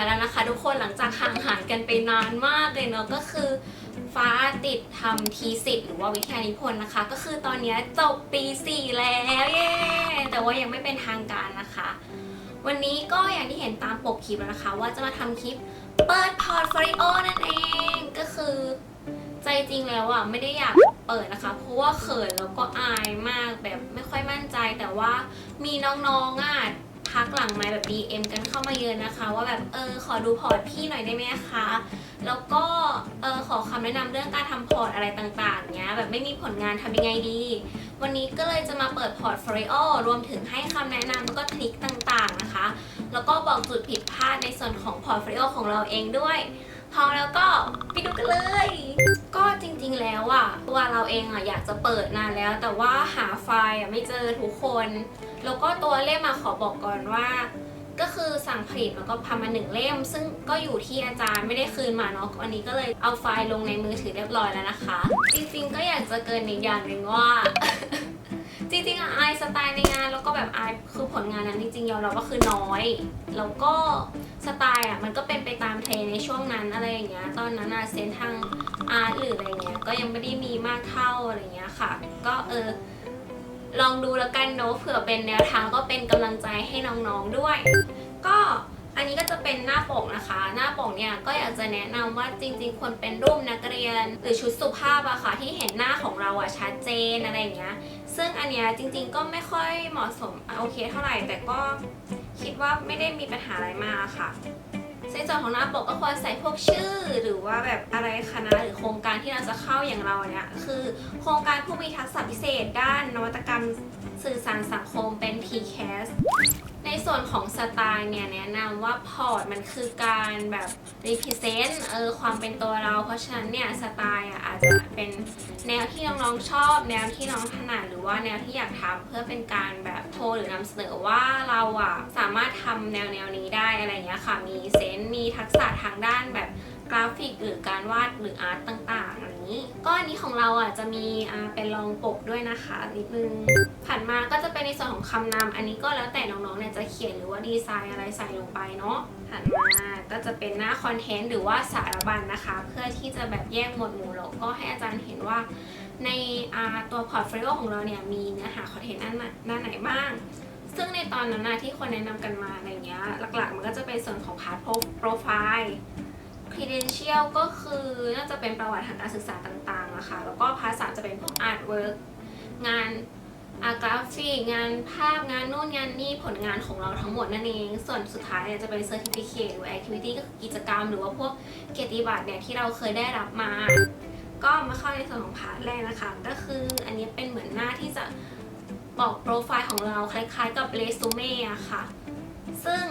มาแล้วนะคะ ทุกคนหลังจากห่างหายกันไปนานมากเลยเนาะก็คือฟ้าติดทำทีสิทธ์หรือว่าวิทยานิพนธ์นะคะ ก็คือตอนนี้จบปี 4 แล้วเย้แต่ว่ายังไม่เป็นทางการนะคะ วันนี้ก็อย่างที่เห็นตามปกคลิปแล้วนะคะ ว่าจะมาทำคลิปเปิดพอร์ตโฟลิโอนั่นเองก็คือใจจริงแล้วอะไม่ได้อยากเปิดนะคะ เพราะว่าเขินแล้วก็อายมากแบบไม่ค่อยมั่นใจแต่ว่ามีน้องๆอะ ทักหลังไมาแบบ DM กันเข้ามาเยอะนะคะ ว่าแบบเออขอดูพอร์ตพี่หน่อยได้ไหมคะ แล้วก็เออขอคำแนะนำเรื่องการทำพอร์ตอะไรต่างๆเนี้ยแบบไม่มีผลงานทำยังไงดี วันนี้ก็เลยจะมาเปิดพอร์ตโฟลิโอรวมถึงให้คำแนะนำแล้วก็ทริคต่างๆนะคะ แล้วก็บอกจุดผิดพลาดในส่วนของพอร์ตโฟลิโอของเราเองด้วย พร้อมแล้วก็ไปดูกันเลย ก็จริงๆแล้วอะตัวเราเองอะอยากจะเปิดนานแล้ว แต่ว่าหาไฟล์อะไม่เจอทุกคน แล้วก็ตัวเล่มมาขอบอกก่อนว่า ก็คือสั่งผลิตแล้วก็ทำมาหนึ่งเล่ม ซึ่งก็อยู่ที่อาจารย์ไม่ได้คืนมาเนาะวันนี้ก็เลยเอาไฟล์ลงในมือถือเรียบร้อยแล้วนะคะ จริงๆก็อยากจะเกินอีกอย่างหนึ่งว่า จริงๆอะอายสไตล์ในงานแล้วก็แบบอายคือผลงานนั้นจริงๆยอมรับว่าคือน้อย แล้วก็สไตล์อะมันก็เป็นไปตามเทรนในช่วงนั้นอะไรอย่างเงี้ยตอนนั้นอะเซนทางอาร์ตหรืออะไรเงี้ยก็ยังไม่ได้มีมากเท่าอะไรเงี้ยค่ะ ก็เออลองดูแล้วกันเนาะเผื่อเป็นแนวทางก็เป็นกำลังใจให้น้องๆด้วย ก็อันนี้ก็จะเป็นหน้าปกนะคะ หน้าปกเนี่ยก็อยากจะแนะนำว่าจริง ๆ ควรเป็นรูปนักเรียน หรือชุดสุภาพอะค่ะที่เห็นหน้าของเราอะชัดเจนอะไรอย่างเงี้ย ซึ่งอันเนี้ยจริงๆก็ไม่ค่อยเหมาะสมโอเคเท่าไหร่ แต่ก็คิดว่าไม่ได้มีปัญหาอะไรมากค่ะในส่วนของหน้าปกก็ควรใส่พวกชื่อ หรือว่าแบบอะไรคณะหรือโครงการที่เราจะเข้าอย่างเราเนี่ยคือโครงการผู้มีทักษะพิเศษด้านนวัตกรรมสื่อสารสังคมเป็น P ส่วนของสไตล์เนี่ยแนะนำว่าพอร์ตมันคือการแบบรีเพเซนต์เออความเป็นตัวเรา เพราะฉะนั้นเนี่ยสไตล์อะอาจจะเป็นแนวที่น้องๆชอบ แนวที่น้องถนัดหรือว่าแนวที่อยากทำเพื่อเป็นการแบบโชว์หรือนำเสนอว่าเราอะสามารถทำแนวแนวนี้ได้อะไรเงี้ยค่ะ มีเซนต์มีทักษะทางด้านแบบ กราฟิกหรือการวาดหรืออาร์ตต่างๆอะไรนี้ ก็อันนี้ของเราอะจะมีเป็นรองปกด้วยนะคะนิดนึงผ่านมาก็จะเป็นในส่วนของคำนำอันนี้ก็แล้วแต่น้องๆเนี่ยจะเขียนหรือว่าดีไซน์อะไรใส่ลงไปเนาะผ่านมาก็จะเป็นหน้าคอนเทนต์หรือว่าสารบัญนะคะ เพื่อที่จะแบบแยกหมวดหมู่แล้วก็ให้อาจารย์เห็นว่าในตัวพอร์ตโฟลิโอของเราเนี่ยมีเนื้อหาคอนเทนต์ด้านไหนด้านไหนบ้างซึ่งในตอนนั้นนะที่คนแนะนำกันมาอะไรเงี้ยหลักๆ มันก็จะเป็นส่วนของพาร์ทโปรไฟล์ credential ก็คือน่าจะเป็นประวัติทางการศึกษาต่างๆนะคะ แล้วก็ภาษาจะเป็นพวก artwork งานอากราฟิกงานภาพงานนู่นงานนี่ผลงานของเราทั้งหมดนั่นเอง ส่วนสุดท้ายเนี่ยจะเป็น certificate หรือ activity ก็คือกิจกรรม หรือว่าพวกเกียรติบัตรเนี่ยที่เราเคยได้รับมา ก็มาเข้าในส่วนของพาร์ทแรกนะคะ ก็คืออันนี้เป็นเหมือนหน้าที่จะบอกโปรไฟล์ของเราคล้ายๆกับเรซูเม่อะค่ะ ซึ่ง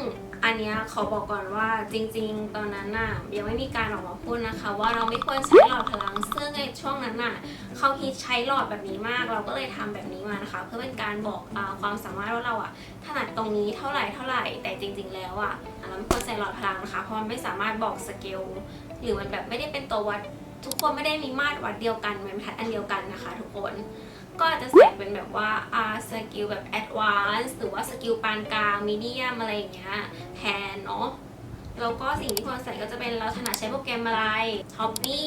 อันเนี้ยขอบอกก่อนว่าจริง ๆ ตอนนั้นน่ะยังไม่มีการออกมาพูดนะคะ ว่าเราไม่ควรใช้หลอดพลังซึ่งในช่วงนั้นน่ะเขาฮิตใช้หลอดแบบนี้มาก เราก็เลยทำแบบนี้มานะคะ เพื่อเป็นการบอกอความสามารถว่าเราอะถนัดตรงนี้เท่าไหร่เท่าไหร่แต่จริง ๆ แล้วอะเราไม่ควรใช้หลอดพลังนะคะเพราะมันไม่สามารถบอกสเกลหรือมันแบบไม่ได้เป็นตัววัดทุกคนไม่ได้มีมาตรวัดเดียวกันมือนทัดอันเดียวกันนะคะ ทุกคน ก็อาจจะใส่เป็นแบบว่าอาสกิลแบบ advanced หรือว่าสกิลปานกลาง medium อะไรอย่างเงี้ยแทนเนาะแล้วก็สิ่งที่ควรใส่ก็จะเป็นเราถนัดใช้โปรแกรมอะไร hobby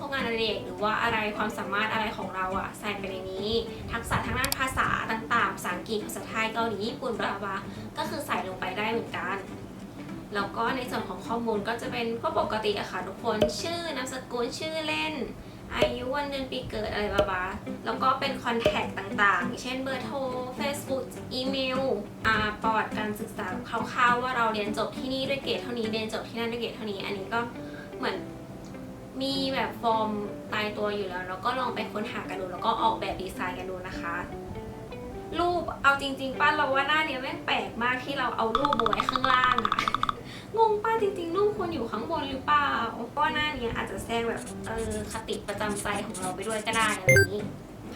พวกงานอดิเรกหรือว่าอะไรความสามารถอะไรของเราอะใส่ไปในนี้ ทักษะทางด้านภาษาต่างๆภาษาอังกฤษภาษาไทยเกาหลีญี่ปุ่นบลาบลาก็คือใส่ลงไปได้เหมือนกันแล้วก็ในส่วนของข้อมูลก็จะเป็นก็ปกติอะค่ะทุกคนชื่อนามสกุลชื่อเล่น อายุวันเดือนปีเกิดอะไรบลาบาแล้วก็เป็นคอนแทคต่างๆ เช่นเบอร์โทร Facebook อีเมลอ่าประวัติการศึกษาคร่าวๆว่าเราเรียนจบที่นี่ด้วยเกรดเท่านี้เรียนจบที่นั่นด้วยเกรดเท่านี้ อันนี้ก็เหมือนมีแบบฟอร์มตายตัวอยู่แล้วแล้วก็ลองไปค้นหากันดู แล้วก็ออกแบบดีไซน์กันดูนะคะ รูปเอาจริง ๆป้าเราว่าหน้าเนี้ยแม่งแปลกมากที่เราเอารูปมาไว้ข้างล่างอะ อยู่ข้างบนหรือเปล่าเพราะว่าหน้านี้อาจจะแทรกแบบเออคติประจำใจของเราไปด้วยก็ได้อะไรอย่างนี้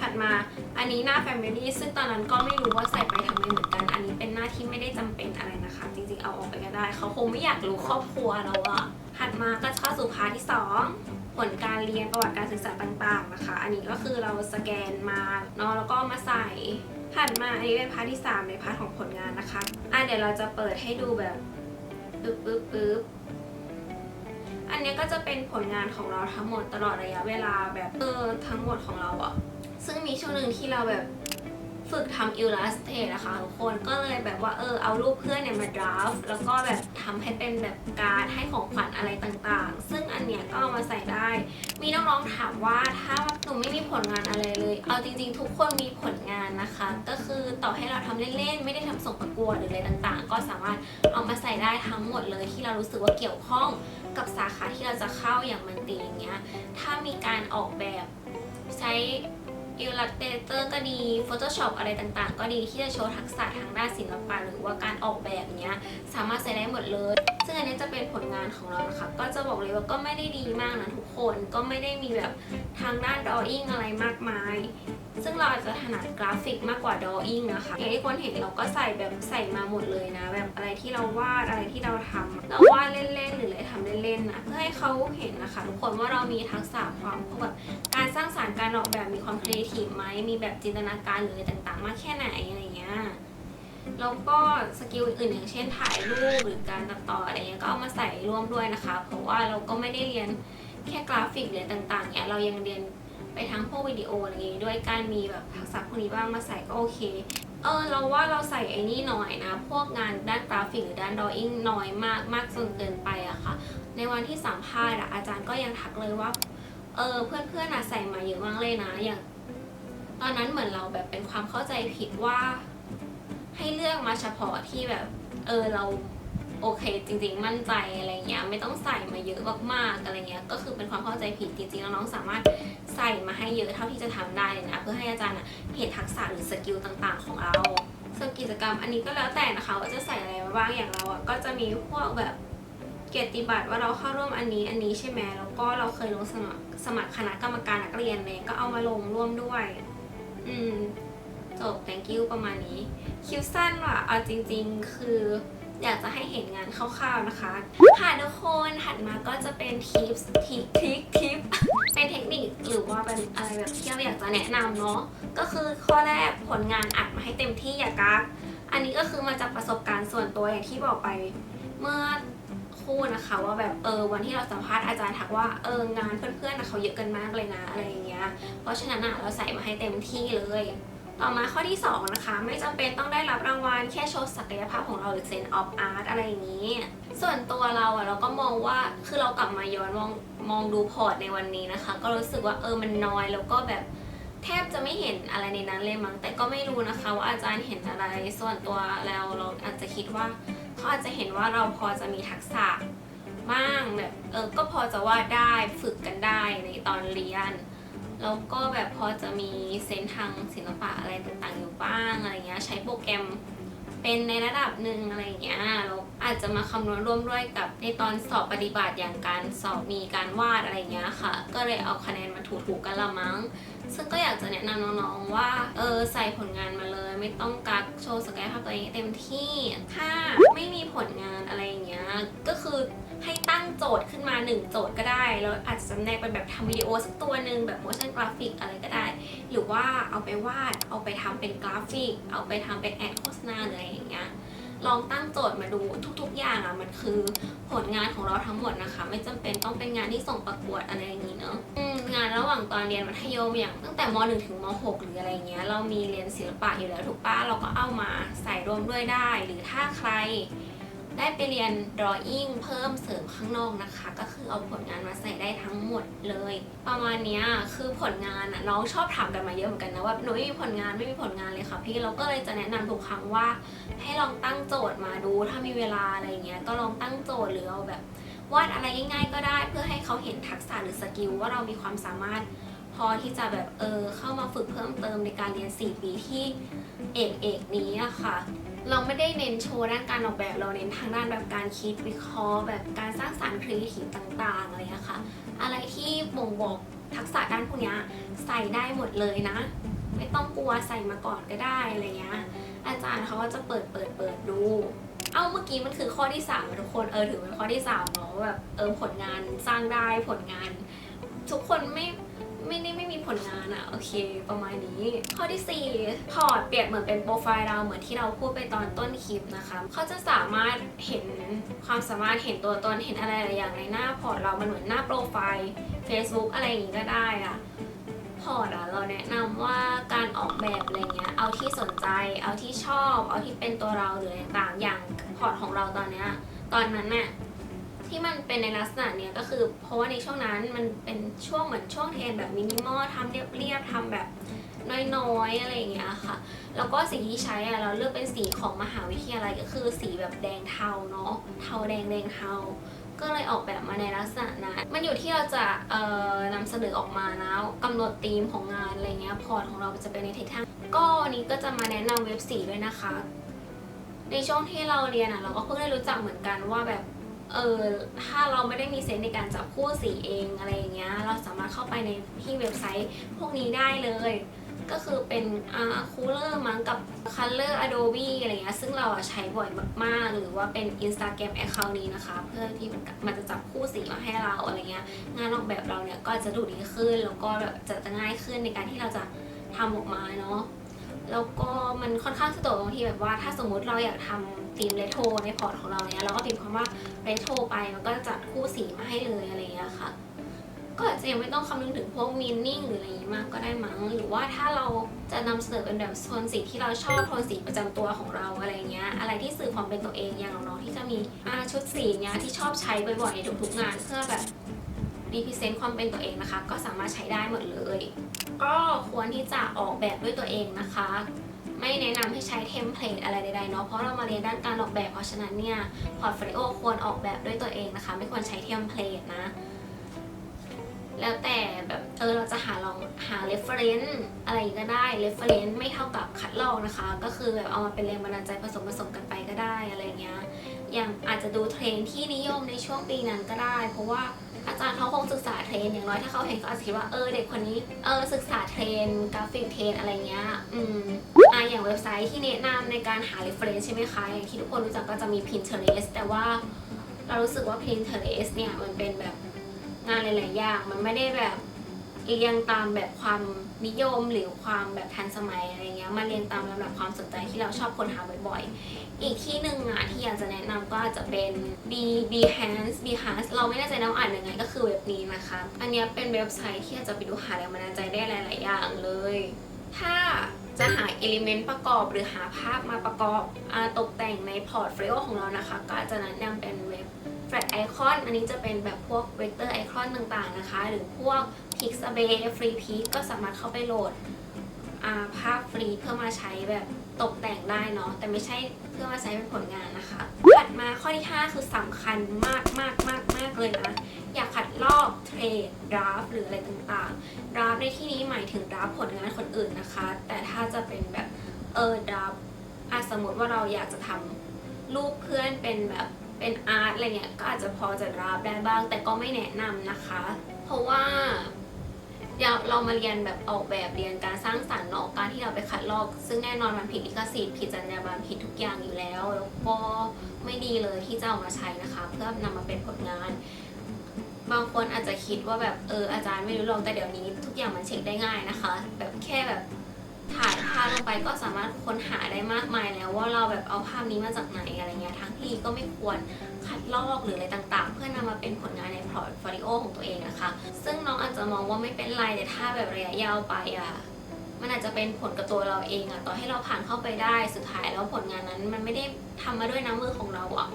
ถัดมาอันนี้หน้า Family ซึ่งตอนนั้นก็ไม่รู้ว่าใส่ไปทำไมเหมือนกัน อันนี้เป็นหน้าที่ไม่ได้จำเป็นอะไรนะคะ จริงๆเอาออกไปก็ได้ เขาคงไม่อยากรู้ครอบครัวเราอะถัดมาก็เข้าสู่พาร์ทที่ 2ผลการเรียนประวัติการศึกษาต่างๆนะคะ อันนี้ก็คือเราสแกนมาเนาะแล้วก็มาใส่ถัดมาอันนี้เป็นพาร์ทที่ 3 ในพาร์ทของผลงานนะคะ อะเดี๋ยวเราจะเปิดให้ดูแบบปึ๊บปึ๊บปึ๊บ อันนี้ก็จะเป็นผลงานของเราทั้งหมดตลอดระยะเวลาแบบเออทั้งหมดของเราอะซึ่งมีช่วงหนึ่งที่เราแบบ ฝึกทำ Illustrator นะคะทุกคนก็เลยแบบว่าเออเอารูปเพื่อนเนี่ยมา draft แล้วก็แบบทำให้เป็นแบบการให้ของขวัญอะไรต่างๆ ซึ่งอันเนี้ยก็เอามาใส่ได้ มีน้องๆถามว่าถ้าหนูไม่มีผลงานอะไรเลย เอาจริงๆ ทุกคนมีผลงานนะคะ ก็คือต่อให้เราทำเล่นๆ ไม่ได้ทำส่งประกวดหรืออะไรต่างๆ ก็สามารถเอามาใส่ได้ทั้งหมดเลยที่เรารู้สึกว่าเกี่ยวข้องกับสาขาที่เราจะเข้าอย่างมันตีอย่างเงี้ยถ้ามีการออกแบบใช้ Illustrator ก็ดี Photoshop อะไรต่างๆ ก็ดีที่จะโชว์ทักษะทางด้านศิลปะหรือว่าการออกแบบเนี้ยสามารถใช้ได้หมดเลย ซึ่งอันนี้จะเป็นผลงานของเรานะคะ ก็จะบอกเลยว่าก็ไม่ได้ดีมากนะทุกคนก็ไม่ได้มีแบบทางด้าน drawing อะไรมากมาย ซึ่งเราอาจจะถนัดกราฟิกมากกว่า drawing นะคะ อย่างที่คนเห็นเราก็ใส่แบบใส่มาหมดเลยนะ แบบอะไรที่เราวาดอะไรที่เราทำเราวาดเล่นๆหรืออะไรทำเล่นๆนะเพื่อให้เขาเห็นนะคะทุกคนว่าเรามีทักษะความแบบการสร้างสารรค์การออกแบบมีความครีเอทีฟไหมมีแบบจินตนาการหรืออะไรต่างๆ มากแค่ไหนอะไรเงี้ยแล้วก็สกิลอื่นๆอย่างเช่นถ่ายรูปหรือการตัดต่ออะไรเงี้ยก็เอามาใส่ร่วมด้วยนะคะ เพราะว่าเราก็ไม่ได้เรียนแค่กราฟิกหรือต่างๆเนี่ยเรายังเรียน ไปทั้งพวกวิดีโออะไรอย่างงี้ด้วยการมีแบบทักษะพวกนี้บ้างมาใส่ก็โอเค เออเราว่าเราใส่ไอ้นี่หน่อยนะ พวกงานด้านกราฟิกหรือด้านดออิ่งน้อยมากมากจนเกินไปอะค่ะ ในวันที่สัมภาษณ์อะอาจารย์ก็ยังทักเลยว่า เออเพื่อนๆอะใส่มาเยอะมากเลยนะ อย่าง ตอนนั้นเหมือนเราแบบเป็นความเข้าใจผิดว่า ให้เลือกมาเฉพาะที่แบบ เออเรา โอเค จริง ๆ มั่นใจอะไรเงี้ยไม่ต้องใส่มาเยอะมากๆอะไรเงี้ยก็คือเป็นความเข้าใจผิดจริงๆแล้วน้องสามารถใส่มาให้เยอะเท่าที่จะทำได้เลยนะเพื่อให้อาจารย์เห็นทักษะหรือสกิลต่างๆ ของเราส่วนกิจกรรมอันนี้ก็แล้วแต่นะคะว่าจะใส่อะไรมาบ้างอย่างเราอะก็จะมีพวกแบบเกียรติบัตรว่าเราเข้าร่วมอันนี้อันนี้ใช่ไหมแล้วก็เราเคยลงสมัครสมัครคณะกรรมการนักเรียนเลยก็เอามาลงร่วมด้วย อืมจบ thank you ประมาณนี้ คิวสั้นว่ะเอาจริง ๆ คือ อยากจะให้เห็นงานคร่าวๆนะคะ ค่ะทุกคนถัดมาก็จะเป็นทิปทิปทิปทิปเป็นเทคนิคหรือว่าเป็นอะไรแบบที่เราอยากจะแนะนำเนาะก็คือข้อแรกผลงานอัดมาให้เต็มที่อย่ากักอันนี้ก็คือมาจากประสบการณ์ส่วนตัวอย่างที่บอกไปเมื่อคู่นะคะว่าแบบเออวันที่เราสัมภาษณ์อาจารย์ทักว่าเอองานเพื่อนๆนะเขาเยอะกันมากเลยนะอะไรอย่างเงี้ยเพราะฉะนั้นอะเราใส่มาให้เต็มที่เลย ต่อมาข้อที่ 2 นะคะ ไม่จำเป็นต้องได้รับรางวัลแค่โชว์ศักยภาพของเราหรือ sense of art อะไรอย่างนี้ ส่วนตัวเราอะเราก็มองว่าคือเรากลับมาย้อนมองมองดูพอร์ตในวันนี้นะคะ ก็รู้สึกว่าเออมันน้อยแล้วก็แบบแทบจะไม่เห็นอะไรในนั้นเลยมั้งแต่ก็ไม่รู้นะคะ ว่าอาจารย์เห็นอะไร ส่วนตัวเราเราอาจจะคิดว่าเขาอาจจะเห็นว่าเราพอจะมีทักษะบ้างแบบเออก็พอจะวาดได้ฝึกกันได้ในตอนเรียน แล้วก็แบบพอจะมีเซนส์ทางศิลปะอะไรต่างๆอยู่บ้างอะไรเงี้ยใช้โปรแกรมเป็นในระดับหนึ่งอะไรเงี้ยเรา อาจจะมาคำนวณร่วมด้วยกับในตอนสอบปฏิบัติอย่างการสอบมีการวาดอะไรเงี้ยค่ะ ก็เลยเอาคะแนนมาถูกๆกันละมั้ง ซึ่งก็อยากจะแนะนำน้องๆว่าเออใส่ผลงานมาเลย ไม่ต้องกักโชว์ศักยภาพตัวเองเต็มที่ถ้าไม่มีผลงานอะไรอย่างเงี้ยก็คือให้ตั้งโจทย์ขึ้นมา 1 โจทย์ก็ได้ แล้วอาจจะจำแนกเป็นแบบทำวิดีโอสักตัวหนึ่งแบบ motion graphic อะไรก็ได้ หรือว่าเอาไปวาด เอาไปทำเป็นกราฟิก เอาไปทำเป็นแอดโฆษณาหรืออะไรอย่างเงี้ย ลองตั้งโจทย์มาดูทุก ๆ อย่างอะมันคือผลงานของเราทั้งหมดนะคะ ไม่จำเป็นต้องเป็นงานที่ส่งประกวดอะไรอย่างนี้เนอะงานระหว่างตอนเรียนมัธยมอย่างตั้งแต่ม .1 ถึงม .6 หรืออะไรเงี้ยเรามีเรียนศิลปะอยู่แล้วถูกป้าเราก็เอามาใส่รวมด้วยได้ หรือถ้าใคร ได้ไปเรียน drawing เพิ่มเสริมข้างนอกนะคะ ก็คือเอาผลงานมาใส่ได้ทั้งหมดเลย ประมาณนี้คือผลงานอะน้องชอบถามกันมาเยอะเหมือนกันนะว่าหนูไม่มีผลงานไม่มีผลงานเลยค่ะพี่เราก็เลยจะแนะนำทุกครั้งว่า ให้ลองตั้งโจทย์มาดู ถ้ามีเวลาอะไรเงี้ยก็ลองตั้งโจทย์หรือเอาแบบวาดอะไรง่ายๆก็ได้ เพื่อให้เขาเห็นทักษะหรือสกิลว่าเรามีความสามารถพอที่จะแบบเออเข้ามาฝึกเพิ่มเติมในการเรียน 4 ปีที่เอกเอกนี้อะค่ะ เราไม่ได้เน้นโชว์ด้านการออกแบบเราเน้นทางด้านแบบการคิดวิเคราะห์แบบการสร้างสารรค์ครีเอทีฟต่างๆอะไรค่ะ อะไรที่บ่งบอกทักษะด้านพวกเนี้ยใส่ได้หมดเลยนะ ไม่ต้องกลัวใส่มาก่อนก็ได้อะไรเงี้ยอาจารย์เขาก็จะเปิดเปิดเปิดดู เอ้าเมื่อกี้มันคือข้อที่สามทุกคนเออถือเป็นข้อที่สามเนาะแบบเออผลงานสร้างได้ผลงาน ทุกคนไม่ไม่ได้ไม่ ผลงานอะโอเค ประมาณนี้ ข้อที่ 4 พอร์ตเปรียบเหมือนเป็นโปรไฟล์เราเหมือนที่เราพูดไปตอนต้นคลิปนะคะเขาจะสามารถเห็นความสามารถเห็นตัวตนเห็นอะไรหลายอย่างในหน้าพอร์ตเรามันเหมือนหน้าโปรไฟล์ Facebook อะไรอย่างงี้ก็ได้อะพอร์ตอะเราแนะนำว่าการออกแบบอะไรเงี้ยเอาที่สนใจ เอาที่ชอบ เอาที่เป็นตัวเราหรืออะไรต่างอย่างพอร์ตของเราตอนเนี้ยตอนนั้นเนี่ย ที่มันเป็นในลักษณะเนี้ยก็คือ เพราะว่าในช่วงนั้นมันเป็นช่วงเหมือนช่วงเทรนแบบมินิมอลทำเรียบๆทำแบบน้อยๆอะไรอย่างเงี้ยค่ะ แล้วก็สีที่ใช้อะเราเลือกเป็นสีของมหาวิทยาลัยก็คือสีแบบแดงเทาเนาะเทาแดงแดงเทา ก็เลยออกแบบมาในลักษณะนั้นมันอยู่ที่เราจะเอ่อนำเสนอออกมานะกำหนดธีมของงานอะไรเงี้ยพอร์ตของเราจะเป็นในทิศทางก็วันนี้ก็จะมาแนะนำเว็บสีด้วยนะคะ ในช่วงที่เราเรียนอะเราก็เพิ่งได้รู้จักเหมือนกันว่าแบบ เออถ้าเราไม่ได้มีเซนส์ในการจับคู่สีเองอะไรอย่างเงี้ย เราสามารถเข้าไปในที่เว็บไซต์พวกนี้ได้เลย ก็คือเป็นอ่าคูลเลอร์มั้งกับ Color Adobe อะไรเงี้ยซึ่งเราอะใช้บ่อยมากๆ หรือว่าเป็น Instagram Account นี้นะคะ เพื่อที่มันจะจับคู่สีมาให้เราอะไรเงี้ยงานออกแบบเราเนี่ยก็จะดูดีขึ้นแล้วก็แบบจะจะง่ายขึ้นในการที่เราจะทำออกมาเนาะ แล้วก็มันค่อนข้างสะดวกตรงทีแบบว่าถ้าสมมุติเราอยากทำธีมเรโทรในพอร์ตของเราเนี่ยเราก็พิมพ์คำว่าเรโทรไปมันก็จะจัดคู่สีมาให้เลยอะไรอย่างเงี้ยค่ะ ก็อาจจะยังไม่ต้องคำนึงถึงพวกมีนิ่งหรืออะไรอย่างงี้มากก็ได้มั้ง หรือว่าถ้าเราจะนำเสนอเป็นแบบโทนสีที่เราชอบโทนสีประจำตัวของเราอะไรเงี้ยอะไรที่สื่อความเป็นตัวเองอย่างน้องๆที่จะมีชุดสีเนี้ยที่ชอบใช้บ่อยๆในทุกๆงานเพื่อแบบรีพ e เซนต์ความเป็นตัวเองนะคะ ก็สามารถใช้ได้หมดเลย ก็ควรที่จะออกแบบด้วยตัวเองนะคะ ไม่แนะนำให้ใช้เทมเพลตอะไรใดๆเนาะเพราะเรามาเรียนด้านการออกแบบเพราะฉะนั้นเนี่ยพอร์ตโฟลิโอควรออกแบบด้วยตัวเองนะคะ ไม่ควรใช้เทมเพลตนะแล้วแต่แบบเออเราจะหาลองหา reference อะไรก็ได้ reference ไม่เท่ากับคัดลอกนะคะ ก็คือแบบเอามาเป็นแรงบันดาลใจผสมผสมกันไปก็ได้อะไรเงี้ยอย่างอาจจะดูเทรนที่นิยมในช่วงปีนั้นก็ได้ เพราะว่า อาจารย์เขาคงศึกษาเทรนอย่างน้อยถ้าเขาเห็นเขาอาจจะคิดว่าเออเด็กคนนี้เออศึกษาเทรนกราฟิกเทรนอะไรเงี้ยอืมอะอย่างเว็บไซต์ที่แนะนำในการหา reference ใช่ไหมคะอย่างที่ทุกคนรู้จักก็จะมี Pinterest แต่ว่าเรารู้สึกว่า Pinterest เนี่ยมันเป็นแบบงานหลาย ๆ อย่างมันไม่ได้แบบ เรียงตามแบบความนิยมหรือความแบบทันสมัยอะไรเงี้ยมาเรียงตามลำดับความสนใจที่เราชอบค้นหาบ่อยๆ อีกที่หนึ่งอะที่อยากจะแนะนำก็อาจจะเป็น B Behance Behance เราไม่แน่ใจนะว่าอ่านยังไงก็คือเว็บนี้นะคะ อันนี้เป็นเว็บไซต์ที่อาจจะไปดูหาแรงบันดาลใจได้หลาย ๆ อย่างเลย ถ้าจะหาเอลิเมนต์ประกอบหรือหาภาพมาประกอบอตกแต่งในพอร์ตโฟลิโอของเรานะคะ ก็จะแนะนำเป็นเว็บ Flat Icon อันนี้จะเป็นแบบพวก Vector Icon ต่างๆนะคะ หรือพวก Pixabay Free Pic ก็สามารถเข้าไปโหลดภาพฟรีเพื่อมาใช้แบบตกแต่งได้เนาะแต่ไม่ใช่เพื่อมาใช้เป็นผลงานนะคะถัดมาข้อที่ 5 คือสำคัญมากมากมากมากเลยนะ อย่าขัดลอกเทรดดราฟหรืออะไรต่างๆดราฟในที่นี้หมายถึงดราฟผลงานคนอื่นนะคะ แต่ถ้าจะเป็นแบบเออดราฟอะสมมติว่าเราอยากจะทำรูปเพื่อนเป็นแบบเป็นอาร์ตอะไรเงี้ยก็อาจจะพอจะดราฟได้บ้าง แต่ก็ไม่แนะนำนะคะ เพราะว่า เราเรามาเรียนแบบออกแบบเรียนการสร้างสรรค์เนาะการที่เราไปคัดลอก ซึ่งแน่นอนมันผิดลิขสิทธิ์ผิดจรรยาบรรณผิดทุกอย่างอยู่แล้ว แล้วก็ไม่ดีเลยที่จะเอามาใช้นะคะ เพื่อนำมาเป็นผลงาน บางคนอาจจะคิดว่าแบบเอออาจารย์ไม่รู้หรอกแต่เดี๋ยวนี้ ทุกอย่างมันเช็คได้ง่ายนะคะ แบบแค่แบบ ถ่ายภาพลงไปก็สามารถค้นหาได้มากมายแล้วว่าเราแบบเอาภาพนี้มาจากไหนอะไรเงี้ยทั้งที่ก็ไม่ควรคัดลอกหรืออะไรต่างๆ เพื่อนำมาเป็นผลงานในพอร์ตโฟลิโอของตัวเองนะคะ ซึ่งน้องอาจจะมองว่าไม่เป็นไรแต่ถ้าแบบระยะยาวไปอะมันอาจจะเป็นผลกับตัวเราเองอะต่อให้เราผ่านเข้าไปได้สุดท้ายแล้วผลงานนั้น มันไม่ได้ทำมาด้วยน้ำมือของเราอะ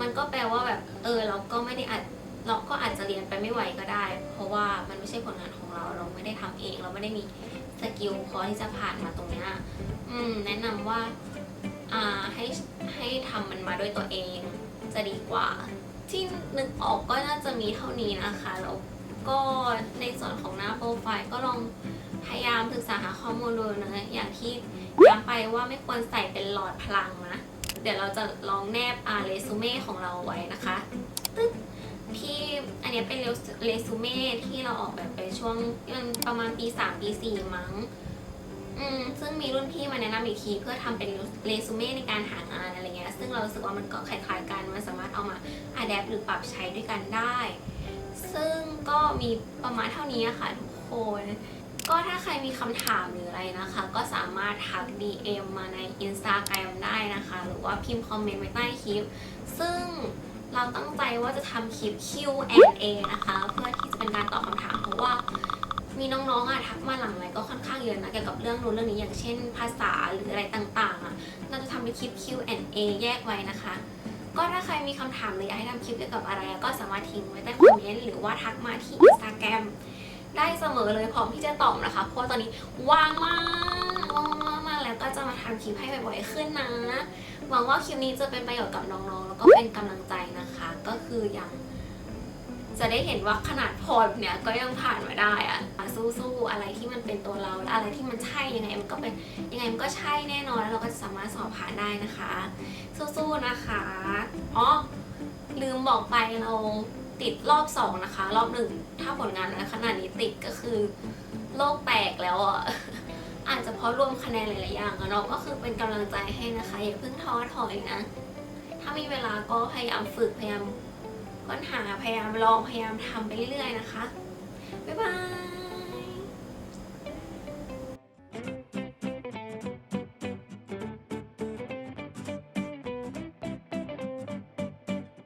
มันก็แปลว่าแบบเออเราก็ไม่ได้อาจเราก็อาจจะเรียนไปไม่ไหวก็ได้ เพราะว่ามันไม่ใช่ผลงานของเราเราไม่ได้ทำเองเราไม่ได้มี สกิลพอที่จะผ่านมาตรงเนี้ยอืม แนะนำว่า อ่าให้ให้ทำมันมาด้วยตัวเองจะดีกว่า ที่นึกออกก็น่าจะมีเท่านี้นะคะแล้วก็ในส่วนของหน้าโปรไฟล์ก็ลองพยายามศึกษาหาข้อมูลดูนะอย่างที่ย้ำไปว่าไม่ควรใส่เป็นหลอดพลังนะ เดี๋ยวเราจะลองแนบอาเรซูเม่ของเราไว้นะคะตึ๊ด ที่อันนี้เป็นเรซูเม่ที่เราออกแบบไปช่วงประมาณปี3ปี4มั้งอืมซึ่งมีรุ่นพี่มาแนะนำอีกทีเพื่อทำเป็นเรซูเม่ในการหางานอะไรเงี้ยซึ่งเราสึกว่ามันก็คล้ายๆกันมันสามารถเอามาอัดแอปหรือปรับใช้ด้วยกันได้ ซึ่งก็มีประมาณเท่านี้ค่ะทุกคน ก็ถ้าใครมีคำถามหรืออะไรนะคะ ก็สามารถทัก DM มาใน Instagram ได้นะคะ หรือว่าพิมพ์คอมเมนต์ไว้ใต้คลิป ซึ่ง เราตั้งใจว่าจะทำคลิป Q&A นะคะ เพื่อที่จะเป็นการตอบคำถามเพราะว่ามีน้องๆอะทักมาหลังไลน์ก็ค่อนข้างเยอะนะเกี่ยวกับเรื่องนู้นเรื่องนี้อย่างเช่น ภาษาหรืออะไรต่างๆอะเราจะทำเป็นคลิป Q&A แยกไว้นะคะ ก็ถ้าใครมีคำถามหรืออยากให้ทำคลิปเกี่ยวกับอะไร ก็สามารถทิ้งไว้ใต้คอมเมนต์หรือว่าทักมาที่ Instagram ได้เสมอเลยพร้อมที่จะตอบนะคะ เพราะตอนนี้ว่างมาก ก็จะมาทำคลิปให้บ่อยๆขึ้นนะ หวังว่าคลิปนี้จะเป็นประโยชน์กับน้องๆ แล้วก็เป็นกำลังใจนะคะ ก็คืออย่างจะได้เห็นว่าขนาดพอแบบเนี้ยก็ยังผ่านมาได้อะสู้ๆอะไรที่มันเป็นตัวเราและอะไรที่มันใช่ยังไงมันก็เป็นยังไงมันก็ใช่แน่นอนแล้วเราก็สามารถสอบผ่านได้นะคะ สู้ๆนะคะอ๋อลืมบอกไปเราติดรอบสองนะคะ รอบหนึ่งถ้าผลงานในขนาดนี้ติดก็คือโลกแตกแล้วอะ อาจจะเพราะรวมคะแนนหลายๆอย่างอะเนาะก็คือเป็นกำลังใจให้นะคะอย่าเพิ่งท้อถอยนะ ถ้ามีเวลาก็พยายามฝึกพยายามค้นหาพยายามลองพยายามทำไปเรื่อยๆนะคะบ๊ายบาย